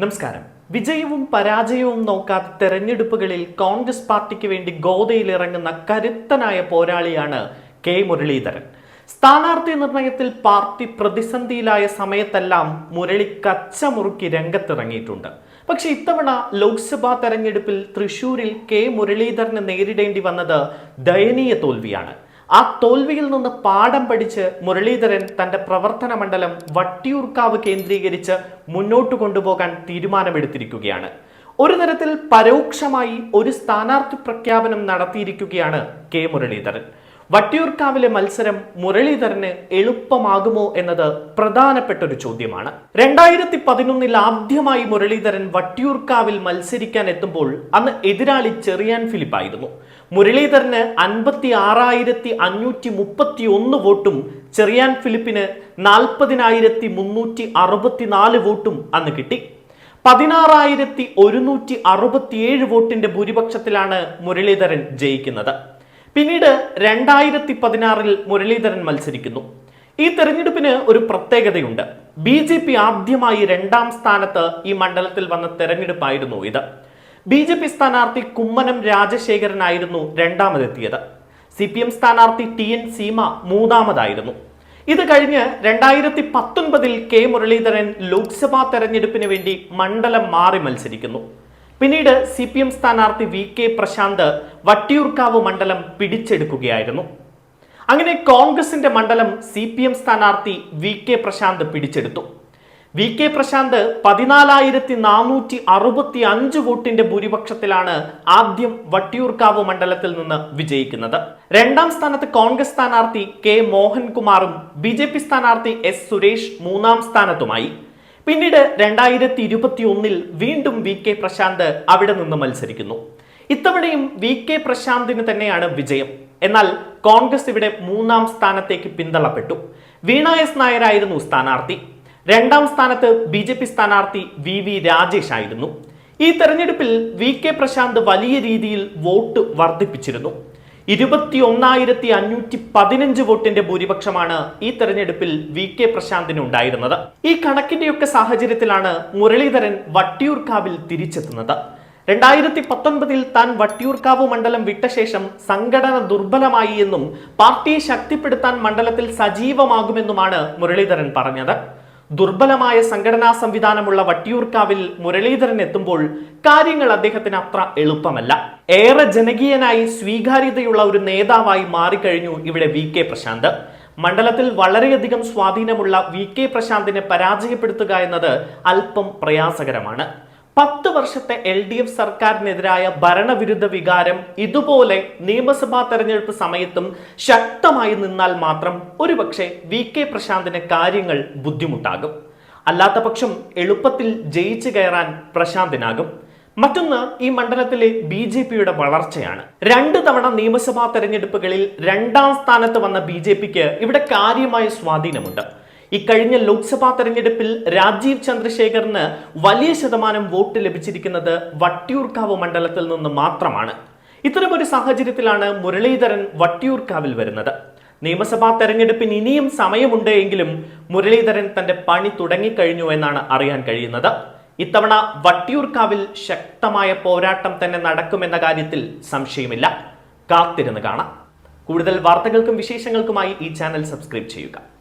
നമസ്കാരം. വിജയവും പരാജയവും നോക്കാത്ത തെരഞ്ഞെടുപ്പുകളിൽ കോൺഗ്രസ് പാർട്ടിക്ക് വേണ്ടി ഗോതയിലിറങ്ങുന്ന കരുത്തനായ പോരാളിയാണ് കെ മുരളീധരൻ. സ്ഥാനാർത്ഥി നിർണയത്തിൽ പാർട്ടി പ്രതിസന്ധിയിലായ സമയത്തെല്ലാം മുരളി കച്ചമുറുക്കി രംഗത്തിറങ്ങിയിട്ടുണ്ട്. പക്ഷെ ഇത്തവണ ലോക്സഭാ തെരഞ്ഞെടുപ്പിൽ തൃശൂരിൽ കെ മുരളീധരന് നേരിടേണ്ടി വന്നത് ദയനീയ തോൽവിയാണ്. ആ തോൽവിയിൽ നിന്ന് പാഠം പഠിച്ച് മുരളീധരൻ തന്റെ പ്രവർത്തന മണ്ഡലം വട്ടിയൂർക്കാവ് കേന്ദ്രീകരിച്ച് മുന്നോട്ട് കൊണ്ടുപോകാൻ തീരുമാനമെടുത്തിരിക്കുകയാണ്. ഒരു തരത്തിൽ പരോക്ഷമായി ഒരു സ്ഥാനാർത്ഥി പ്രഖ്യാപനം നടത്തിയിരിക്കുകയാണ് കെ മുരളീധരൻ. വട്ടിയൂർക്കാവിലെ മത്സരം മുരളീധരന് എളുപ്പമാകുമോ എന്നത് പ്രധാനപ്പെട്ട ഒരു ചോദ്യമാണ്. രണ്ടായിരത്തി പതിനൊന്നിൽ ആദ്യമായി മുരളീധരൻ വട്ടിയൂർക്കാവിൽ മത്സരിക്കാൻ എത്തുമ്പോൾ അന്ന് എതിരാളി ചെറിയാൻ ഫിലിപ്പായിരുന്നു. മുരളീധരന് അൻപത്തി ആറായിരത്തി അഞ്ഞൂറ്റി മുപ്പത്തി ഒന്ന് വോട്ടും ചെറിയാൻ ഫിലിപ്പിന് നാൽപ്പതിനായിരത്തി മുന്നൂറ്റി അറുപത്തിനാല് വോട്ടും അന്ന് കിട്ടി. പതിനാറായിരത്തി ഒരുന്നൂറ്റി അറുപത്തിയേഴ് വോട്ടിന്റെ ഭൂരിപക്ഷത്തിലാണ് മുരളീധരൻ ജയിക്കുന്നത്. പിന്നീട് രണ്ടായിരത്തി പതിനാറിൽ മുരളീധരൻ മത്സരിക്കുന്നു. ഈ തെരഞ്ഞെടുപ്പിന് ഒരു പ്രത്യേകതയുണ്ട്. ബി ജെ പി ആദ്യമായി രണ്ടാം സ്ഥാനത്ത് ഈ മണ്ഡലത്തിൽ വന്ന തെരഞ്ഞെടുപ്പായിരുന്നു ഇത്. ബി ജെ പി സ്ഥാനാർത്ഥി കുമ്മനം രാജശേഖരനായിരുന്നു രണ്ടാമതെത്തിയത്. സി പി എം സ്ഥാനാർത്ഥി ടി എൻ സീമ മൂന്നാമതായിരുന്നു. ഇത് കഴിഞ്ഞ് രണ്ടായിരത്തി പത്തൊൻപതിൽ കെ മുരളീധരൻ ലോക്സഭാ തെരഞ്ഞെടുപ്പിന് വേണ്ടി മണ്ഡലം മാറി മത്സരിക്കുന്നു. പിന്നീട് സി പി എം സ്ഥാനാർത്ഥി വി കെ പ്രശാന്ത് വട്ടിയൂർക്കാവ് മണ്ഡലം പിടിച്ചെടുക്കുകയായിരുന്നു. അങ്ങനെ കോൺഗ്രസിന്റെ മണ്ഡലം സി പി എം സ്ഥാനാർത്ഥി വി കെ പ്രശാന്ത് പിടിച്ചെടുത്തു. വി കെ പ്രശാന്ത് പതിനാലായിരത്തി നാനൂറ്റി അറുപത്തി അഞ്ച് വോട്ടിന്റെ ഭൂരിപക്ഷത്തിലാണ് ആദ്യം വട്ടിയൂർക്കാവ് മണ്ഡലത്തിൽ നിന്ന് വിജയിക്കുന്നത്. രണ്ടാം സ്ഥാനത്ത് കോൺഗ്രസ് സ്ഥാനാർത്ഥി കെ മോഹൻകുമാറും ബി ജെ പി സ്ഥാനാർത്ഥി എസ് സുരേഷ് മൂന്നാം സ്ഥാനത്തുമായി. പിന്നീട് രണ്ടായിരത്തി ഇരുപത്തി ഒന്നിൽ വീണ്ടും വി കെ പ്രശാന്ത് അവിടെ നിന്ന് മത്സരിക്കുന്നു. ഇത്തവണയും വി കെ പ്രശാന്തിന് തന്നെയാണ് വിജയം. എന്നാൽ കോൺഗ്രസ് ഇവിടെ മൂന്നാം സ്ഥാനത്തേക്ക് പിന്തള്ളപ്പെട്ടു. വീണ എസ് നായരായിരുന്നു സ്ഥാനാർത്ഥി. രണ്ടാം സ്ഥാനത്ത് ബി ജെ പി സ്ഥാനാർത്ഥി വി വി രാജേഷ് ആയിരുന്നു. ഈ തെരഞ്ഞെടുപ്പിൽ വി കെ പ്രശാന്ത് വലിയ രീതിയിൽ വോട്ട് വർദ്ധിപ്പിച്ചിരുന്നു. ഇരുപത്തി ഒന്നായിരത്തി അഞ്ഞൂറ്റി പതിനഞ്ച് വോട്ടിന്റെ ഭൂരിപക്ഷമാണ് ഈ തെരഞ്ഞെടുപ്പിൽ വി കെ പ്രശാന്തിന് ഉണ്ടായിരുന്നത്. ഈ കണക്കിന്റെയൊക്കെ സാഹചര്യത്തിലാണ് മുരളീധരൻ വട്ടിയൂർക്കാവിൽ തിരിച്ചെത്തുന്നത്. രണ്ടായിരത്തി പത്തൊൻപതിൽ താൻ വട്ടിയൂർക്കാവ് മണ്ഡലം വിട്ട ശേഷം സംഘടന ദുർബലമായി എന്നും പാർട്ടിയെ ശക്തിപ്പെടുത്താൻ മണ്ഡലത്തിൽ സജീവമാകുമെന്നുമാണ് മുരളീധരൻ പറഞ്ഞത്. ദുർബലമായ സംഘടനാ സംവിധാനമുള്ള വട്ടിയൂർക്കാവിൽ മുരളീധരൻ എത്തുമ്പോൾ കാര്യങ്ങൾ അദ്ദേഹത്തിന് അത്ര എളുപ്പമല്ല. ഏറെ ജനകീയനായി സ്വീകാര്യതയുള്ള ഒരു നേതാവായി മാറിക്കഴിഞ്ഞു ഇവിടെ വി കെ പ്രശാന്ത്. മണ്ഡലത്തിൽ വളരെയധികം സ്വാധീനമുള്ള വി കെ പ്രശാന്തിനെ പരാജയപ്പെടുത്തുക എന്നത് അല്പം പ്രയാസകരമാണ്. പത്ത് വർഷത്തെ എൽ ഡി എഫ് സർക്കാരിനെതിരായ ഭരണവിരുദ്ധ വികാരം ഇതുപോലെ നിയമസഭാ തെരഞ്ഞെടുപ്പ് സമയത്തും ശക്തമായി നിന്നാൽ മാത്രം ഒരുപക്ഷെ വി കെ പ്രശാന്തിന് കാര്യങ്ങൾ ബുദ്ധിമുട്ടാകും. അല്ലാത്ത പക്ഷം എളുപ്പത്തിൽ ജയിച്ചു കയറാൻ പ്രശാന്തിനാകും. മറ്റൊന്ന് ഈ മണ്ഡലത്തിലെ ബി ജെ പിയുടെ വളർച്ചയാണ്. രണ്ട് തവണ നിയമസഭാ തെരഞ്ഞെടുപ്പുകളിൽ രണ്ടാം സ്ഥാനത്ത് വന്ന ബി ജെ പിക്ക് ഇവിടെ കാര്യമായ സ്വാധീനമുണ്ട്. ഇക്കഴിഞ്ഞ ലോക്സഭാ തെരഞ്ഞെടുപ്പിൽ രാജീവ് ചന്ദ്രശേഖറിന് വലിയ ശതമാനം വോട്ട് ലഭിച്ചിരിക്കുന്നത് വട്ടിയൂർക്കാവ് മണ്ഡലത്തിൽ നിന്ന് മാത്രമാണ്. ഇത്തരമൊരു സാഹചര്യത്തിലാണ് മുരളീധരൻ വട്ടിയൂർക്കാവിൽ വരുന്നത്. നിയമസഭാ തെരഞ്ഞെടുപ്പിന് ഇനിയും സമയമുണ്ട് എങ്കിലും മുരളീധരൻ തന്റെ പണി തുടങ്ങിക്കഴിഞ്ഞു എന്നാണ് അറിയാൻ കഴിയുന്നത്. ഇത്തവണ വട്ടിയൂർക്കാവിൽ ശക്തമായ പോരാട്ടം തന്നെ നടക്കുമെന്ന കാര്യത്തിൽ സംശയമില്ല. കാത്തിരുന്ന് കാണാം. കൂടുതൽ വാർത്തകൾക്കും വിശേഷങ്ങൾക്കുമായി ഈ ചാനൽ സബ്സ്ക്രൈബ് ചെയ്യുക.